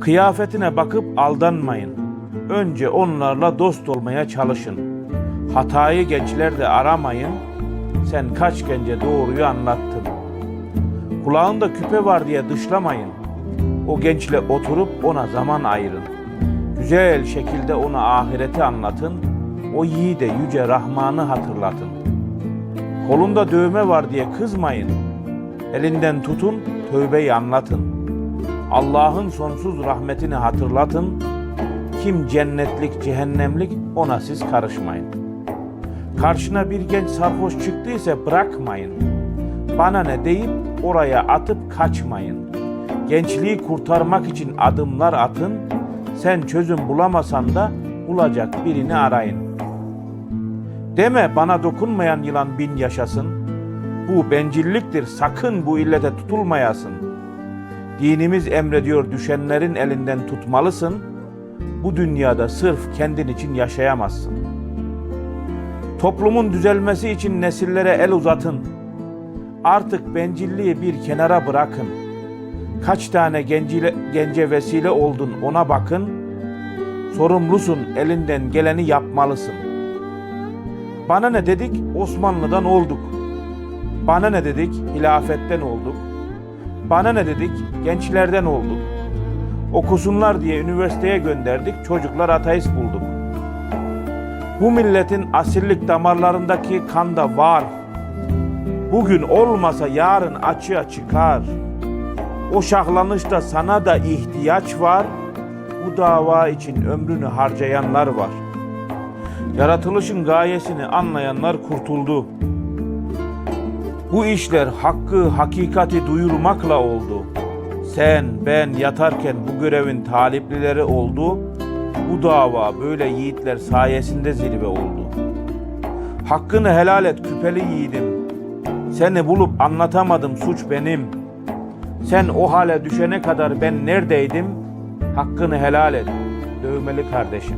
Kıyafetine bakıp aldanmayın. Önce onlarla dost olmaya çalışın. Hatayı gençlerde aramayın. Sen kaç gence doğruyu anlattın. Kulağında küpe var diye dışlamayın. O gençle oturup ona zaman ayırın. Güzel şekilde ona ahireti anlatın. O yiğide yüce Rahman'ı hatırlatın. Kolunda dövme var diye kızmayın. Elinden tutun, tövbeyi anlatın. Allah'ın sonsuz rahmetini hatırlatın. Kim cennetlik, cehennemlik ona siz karışmayın. Karşına bir genç sarhoş çıktıysa bırakmayın. Bana ne deyip oraya atıp kaçmayın. Gençliği kurtarmak için adımlar atın. Sen çözüm bulamasan da bulacak birini arayın. Deme bana dokunmayan yılan bin yaşasın. Bu bencilliktir sakın bu illete tutulmayasın. Dinimiz emrediyor düşenlerin elinden tutmalısın. Bu dünyada sırf kendin için yaşayamazsın. Toplumun düzelmesi için nesillere el uzatın. Artık bencilliği bir kenara bırakın. Kaç tane gencile, gence vesile oldun ona bakın. Sorumlusun elinden geleni yapmalısın. Bana ne dedik Osmanlı'dan olduk. Bana ne dedik hilafetten olduk. Bana ne dedik gençlerden olduk. Okusunlar diye üniversiteye gönderdik çocuklar ateist bulduk. Bu milletin asillik damarlarındaki kan da var. Bugün olmasa yarın açığa çıkar. O şahlanışta sana da ihtiyaç var. Bu dava için ömrünü harcayanlar var. Yaratılışın gayesini anlayanlar kurtuldu. Bu işler hakkı, hakikati duyurmakla oldu. Sen, ben yatarken bu görevin taliplileri oldu. Bu dava böyle yiğitler sayesinde zirve oldu. Hakkını helal et küpeli yiğidim. Seni bulup anlatamadım suç benim. Sen o hale düşene kadar ben neredeydim? Hakkını helal et dövmeli kardeşim.